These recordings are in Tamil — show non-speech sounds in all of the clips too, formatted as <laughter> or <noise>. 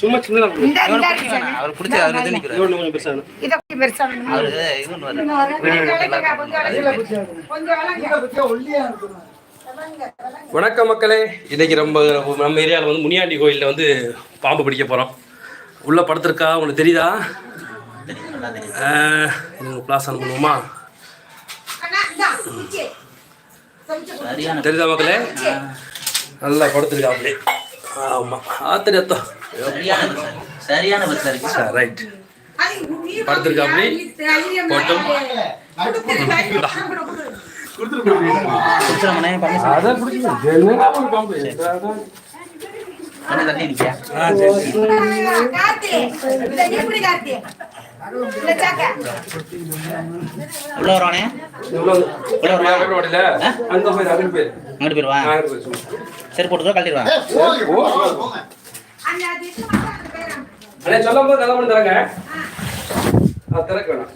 சும்மா சின்னதா? அவர் பிடிச்ச அவர் பெருசா. இதை பெருசா? அவரு கொஞ்சம். வணக்கம் மக்களே இன்னைக்கு நம்ம நம்ம ஏரியாவில் வந்து முனியாண்டி கோயிலில் வந்து பாம்பு பிடிக்க போகிறோம் உள்ளே படுத்திருக்கா உங்களுக்கு தெரியுதா பிளாஸ். சரியான தெரியுதா மக்களே நல்லா படுத்திருக்கா அப்படியே ஆமாம் ஆ தெரியாத்தா சரியான பஸ். சரியான பஸ்ல இருக்கு. சார் ரைட் அது நீ படுத்திருக்கா அப்படி? தைரியம் போட்டும். கொடுத்துரு, தைரியம் கொடு, கொடு. குடிச்சிரமனே பண்ணி அதான் பாம்பு? பண்ணி தள்ளி நிக்கியா? கார்த்தி, இந்த எப்படி கார்த்தி? இந்த சாக்கை. உள்ள வருவானே? அங்க போய் அங்க போய் அங்கிட்டு போயிருவா? அங்க போய் சும்மா. சரி போட்டுக்கோ கழட்டிடுவா அந்த அது இது மட்டும் அந்த பேரை. அண்ணே சொல்லும் போது கதை பண்ணி தரங்க. அது திறக்க வேணாம்.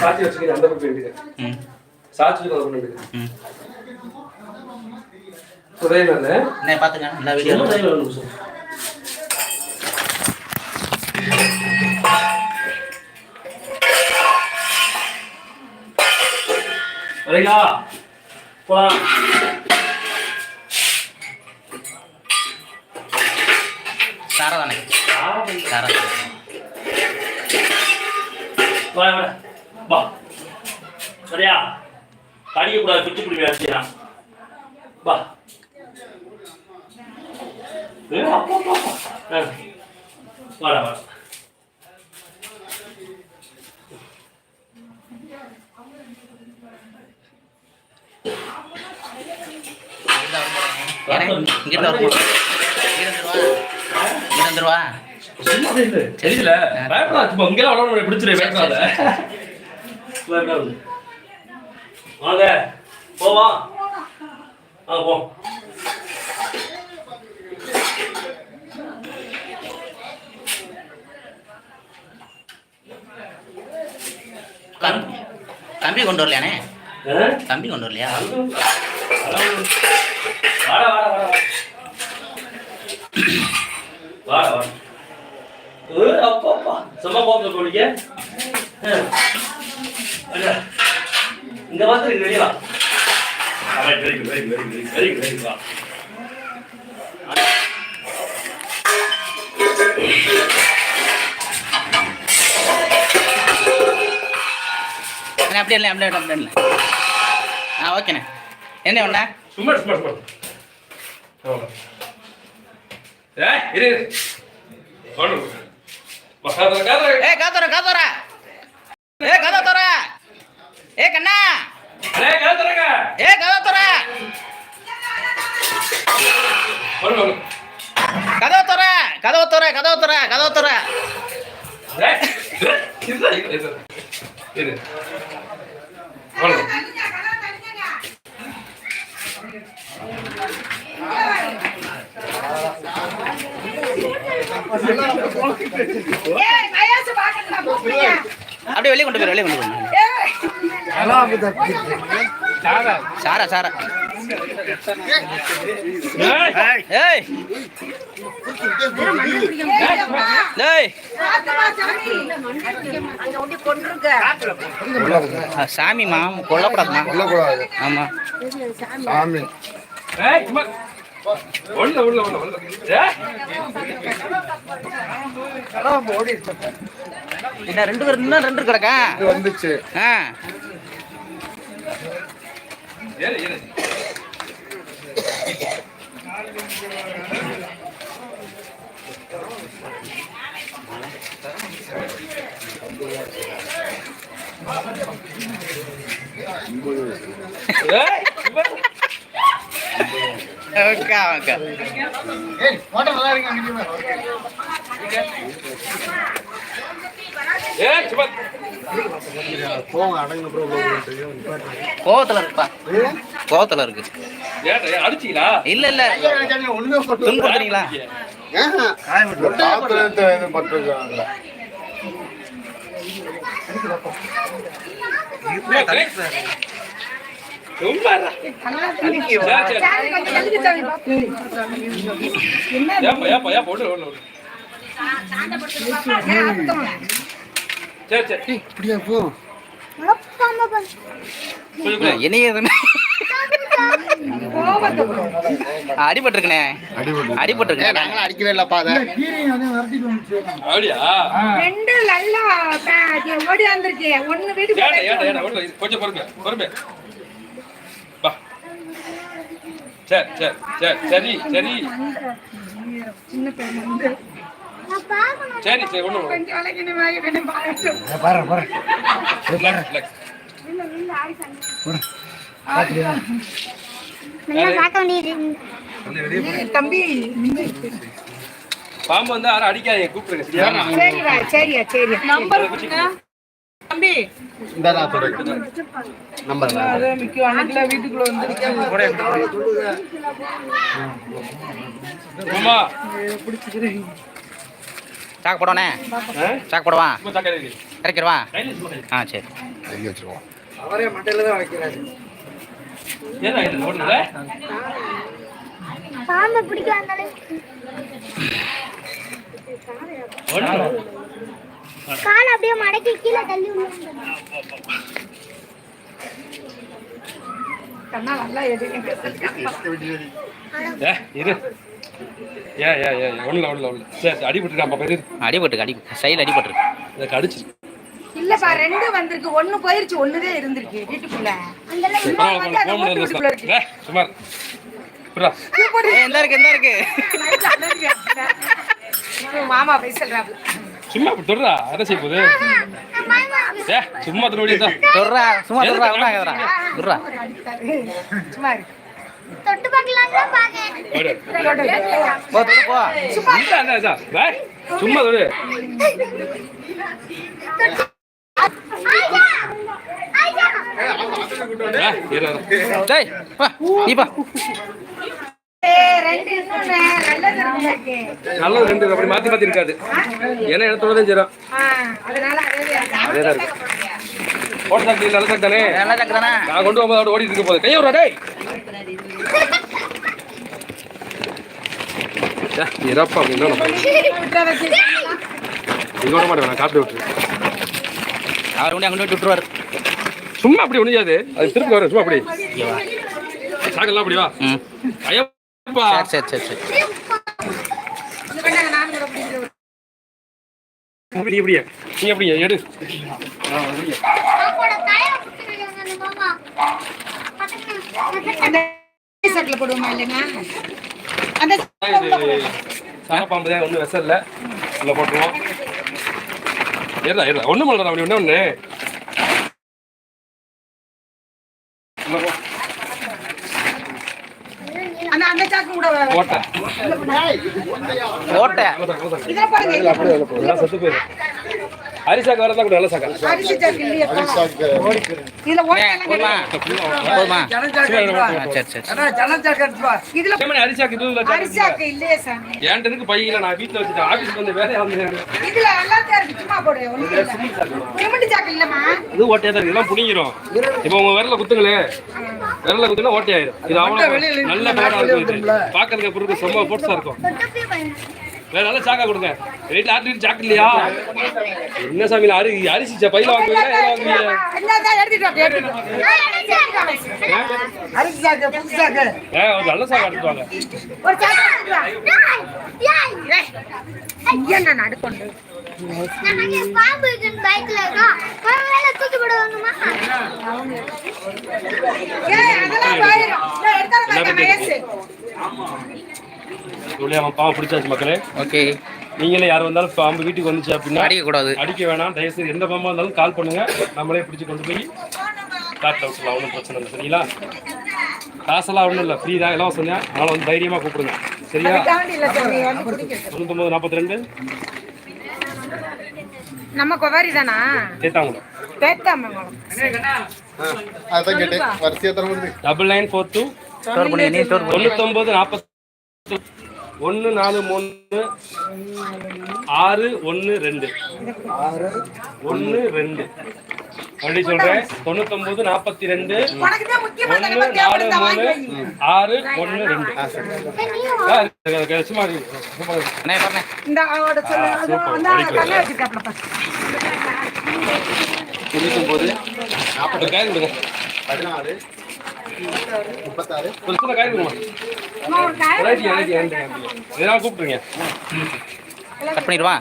சாட்சி வச்சுக்கிட்டு அந்த பக்கம் வேண்டியது. ம். சாட்சி வச்சு அதை பண்ண வேண்டியது. ம் உதயநாள் என்ன பாத்துங்க எல்லா வீடியோ வரீங்களா போலாம். சாரா தானே சாரா வா வா. சரியா? கடிக்க கூடாது பிச்சு பிடிக்க வச்சுக்கிறான் வா. வர அப்பா, அப்பா, அப்பா. ஆ. வாடா வாடா இங்கிட்ட வந்துருவா தெரியல. பயப்படா சும்மா இங்கெல்லாம் வளர பிடிச்சிரு பயப்படாத. வாங்க போவா. ஆ போ. கம்பி கொண்டு வரலையானே? ஆ? கம்பி கொண்டு வரலையா? வாடா வாடா வாடா. வாடா வாடா ஏ, அப்பா அப்பா. சும்மா போங்க போனீங்க இங்க வந்து வெளியா very good very good very good very good very good அண்ணே, அப்படியே இல்லை அப்படியே இல்லை, அப்படியே இல்லை. ஆ ஓகேண்ணே. என்ன ஒண்ணா சும்மா சும்மா சும்மா. இரு. ஏ காத்தோர காத்தோர ஏ கதா தோற ஏ கண்ணா. ஏ கதா தோற ஒண்ணு, ஒண்ணு. கதவை தோற கதவை தோற கதவை தோற கதவை தோற இரு, இரு, இரு. இரு. ஒண்ணு. தள்ளுங்க, கதவை தள்ளுங்க. ஏய், வயசு பார்க்கணுமா, கூப்பிடுங்க. அப்படியே வெளியே கொண்டு போயிரு வெளியே கொண்டு ஏய், சாரா சாரா. ஏய், ஏய். ஏய்ப்பா, ஏய். பாத்துமா, சாமி. அங்க ஒண்டி கொன்றுங்க. ஆ, சாமிம்மா கொல்லக்கூடாதுமா சொல்லக்கூடாது ஆமா. சாமி. ஏய், சும்மா. உள்ள, உள்ள, உள்ள, உள்ள. ஏய். என்ன ரெண்டு பேர் இன்னும் ரெண்டு கிடக்கா இது வந்துச்சு ஆ. Okay okay. ஏய், சும்மா. போங்க அடங்கின கோவத்துல இருக்குப்பா கோவத்துல இருக்கு. அடிச்சீங்களா? இல்ல இல்ல. துன்புறுத்துறீங்களா பட்டிருக்காங்க அடிபட்டிருக்கனே அடிபட்டிருக்கேன் நாங்களும் அடிக்கவே இல்லப்பா அதை அப்படியா ரெண்டு நல்லா ஓடி கொஞ்சம் பொறுமை பொறுமை வா சரி சரி சரி சரி சரி. சின்ன பையன் வந்து சரி. சரி ஒண்ணு ரிலாக்ஸ், ரிலாக்ஸ். தம்பி பாம்பு வந்து யாரும் அடிக்காதீங்க கூப்பிடுங்க சரியா? சரியா சரியா. நம்பர் தம்பி. இந்த நான் சொல்றேன் நம்பர் வீட்டுக்குள்ள வந்து அம்மா சாக்கு போடணே ஆ? சாக்கு போடவா? சும்மா தக்காளி இருக்கு. இறக்கிடுவா? கையில சும்மா கை. ஆ சரி. கையில் வச்சிருவோம். ஏதா இது ஓடுதுல? பாம்பை பிடிக்க வந்தாலே. ஓடுது. கால் அப்படியே மடக்கி கீழே தள்ளி கண்ணா நல்லா இரு. ஏ, ஏ, ஏ. சரி, அடிபட்டுருக்காப்பா, பாரு. அடிபட்டுருக்கு அடி சைடில் அடிபட்டுருக்கு. இதை கடிச்சிருக்கு. இல்லப்பா ரெண்டு வந்திருக்கு. ஒண்ணு போயிருச்சு ஒண்ணுதே இருந்திருக்கு. வீட்டுக்குள்ள இருக்கு. எந்த இருக்கு <laughs> மாமா போய் சும்மா இப்படி தொடுறா, என்ன செய்ய போகுது? ஏ, சும்மா தொட வேண்டியதுதான். சொல்றா சும்மா சொல்றா விடா கேதுறா சொல்றா சும்மா தொட்டு பாக்கேன் ஓடு. போ தொடு போ. சும்மா தொடு. டேய் நீ பா. நல்லது ரெண்டு அப்படி மாத்தி மாத்தி இருக்காது. ஏன்னா இடத்தோட தான் சேரும் ஆ, அதனால அதே அதேதான் இருக்கு. ஓட்ட சாக்கு நல்ல சாக்கு தானே? நல்லா சாக்கு தானே? நான் கொண்டு போகும்போது ஓடிட்டு இருக்க போகுது. கையை விட்றா டேய். இறப்பா அப்படின்னா இங்க விட மாட்டேன் நான் காப்பி விட்டுரு. அவர் கொண்டு அங்கே விட்டுருவாரு? சும்மா அப்படி ஒண்ணியாது அது திருப்பி வரும் சும்மா அப்படி. சாக்கெல்லாம் அப்படி வா. சரி சரி இப்படி இப்படியே. நீ அப்படியே எடு. சாரப்பாம்பு தான் ஒன்றும் விஷம் இல்லை உள்ள போட்டுருவோம். ஏறா ஏறா ஒன்றும் அப்படி ஒன்று ஒன்று அந்த அந்த சாக்கு கூட ஓட்டை. ஓட்டை. பாருங்க. செத்து வரதான் கூட நல்ல சாக்கா. அரிசி சாக்கு இல்லையா சாக்கு. இதுல ஓட்டை சரி இதுல அரிசி சாக்கு இல்லையே சாமி. என்கிட்ட இருக்கு பையில நான் வீட்டில் வச்சுட்டேன். ஆஃபீஸ்க்கு வந்து வேலையாக வந்து இதுல எல்லாத்தையும் இருக்கு. சும்மா போடு ஒண்ணும் இல்ல. சிமெண்ட் சாக்கு. இல்லம்மா. இது ஓட்டையா தான் இருக்கு. இதெல்லாம் புடிங்கிரும். இப்போ உங்க விரல குத்துங்களே. விரல குத்துனா ஓட்டையாயிரும் இது அவ்வளவு நல்ல பேடா இருக்கும் இது பாக்கிறதுக்கு அப்புறம் இருக்கு? ரொம்ப போட்ஸா இருக்கும். வேற நல்ல சாக்கா கொடுங்க. வீட்டுல ஆட்டு சாக்கு இல்லையா? என்ன சாமி அரி அரிசி பையில வாங்குவீங்களா வாங்குவீங்க? நல்ல சாக்கா எடுத்துட்டு வாங்க. ஒரு சாக்கு பாம்பு இருக்குன்னு பைக்ல இருக்கோம் தூக்கி போடுவாங்கம்மா அவன் பாவம் பிடிச்சாச்சு மக்களே. ஓகே. நீங்களே யார் வந்தாலும் பாம்பு வீட்டுக்கு வந்துச்சு அப்படின்னா அடிக்கக்கூடாது. அடிக்க வேணாம். தயவுசெய்து எந்த பாம்பா இருந்தாலும் கால் பண்ணுங்க. நம்மளே பிடிச்சி கொண்டு போய் காட்டில் விட்டுலாம் ஒன்றும் பிரச்சனை இல்லை. சரிங்களா? காசெல்லாம் ஒன்றும் இல்லை. ஃப்ரீ தான். எல்லாம் சொன்னேன் அதனால் வந்து தைரியமாக கூப்பிடுங்க. சரியா? தொண்ணூத்தொம்பது நாற்பத்தி ரெண்டு. நம்ம கொவாரி தானா? தேத்தாங்குளம் பேத்தாமங்கலம். அதான் கேட்டேன். வரிசையா தர முடியுது டபுள் நைன் ஃபோர் டூ. தொண்ணூத்தொம்பது நாற்பத்தி ஒன்று நாலு மூணு ஆறு ஒன்று ரெண்டு. ஒன்று ரெண்டு. மறுபடியும் சொல்றேன். தொண்ணூத்தொன்பது நாற்பத்தி ரெண்டு ஒன்று நாலு? மூணு. ஆறு ஒன்று ரெண்டு. ஆ, இருக்கு, இருக்கு, முப்பத்தாறு. சின்ன காய் இதெல்லாம் கூப்பிட்டுருங்க. கட் பண்ணிடுவா.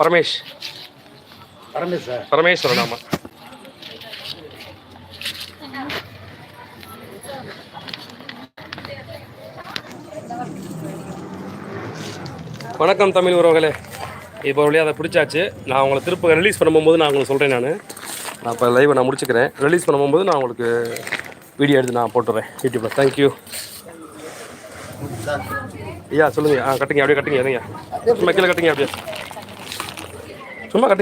பரமேஷ். பரமேஷ் சார். பரமேஸ்வரன் ஆமா வணக்கம் தமிழ் உறவுகளே. இப்போ வழியாக அதை பிடிச்சாச்சு. நான் உங்களை திருப்ப ரிலீஸ் பண்ணும்போது நான் உங்களுக்கு சொல்கிறேன் நான். நான் இப்போ லைவை நான் முடிச்சுக்கிறேன். ரிலீஸ் பண்ணும்போது நான் உங்களுக்கு வீடியோ எடுத்து நான் போட்டுறேன். யூடியூப்பில் தேங்க்யூ ஐயா சொல்லுங்கள் ஆ கட்டுங்க அப்படியே கட்டுங்க எதுங்க சும்மா கீழே கட்டுங்க அப்படியே. சும்மா கட்டுங்க.